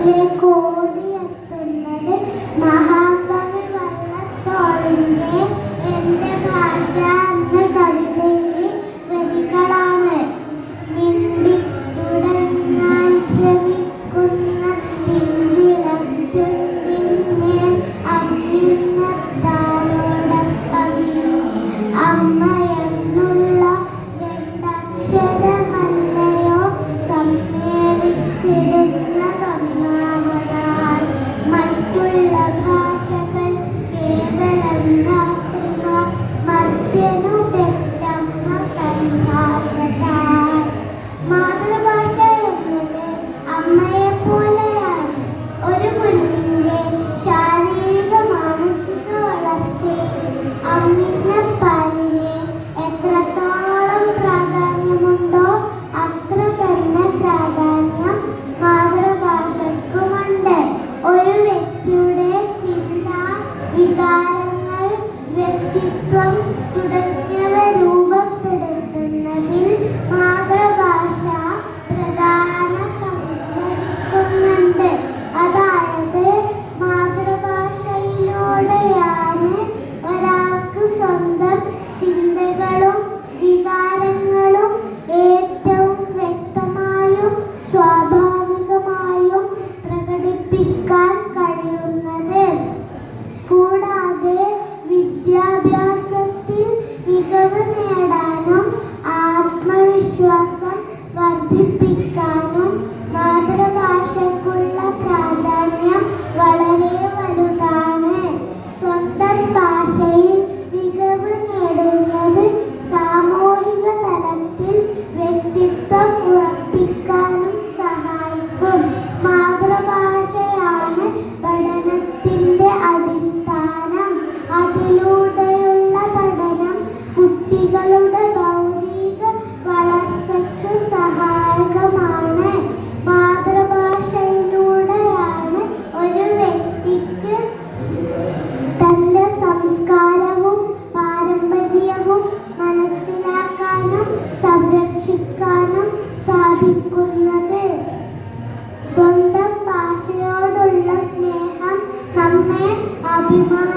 থেকো 累呀 സാധിക്കുന്നത് സ്വന്തം ഭാഷയോടുള്ള സ്നേഹം നമ്മെ അഭിമാനം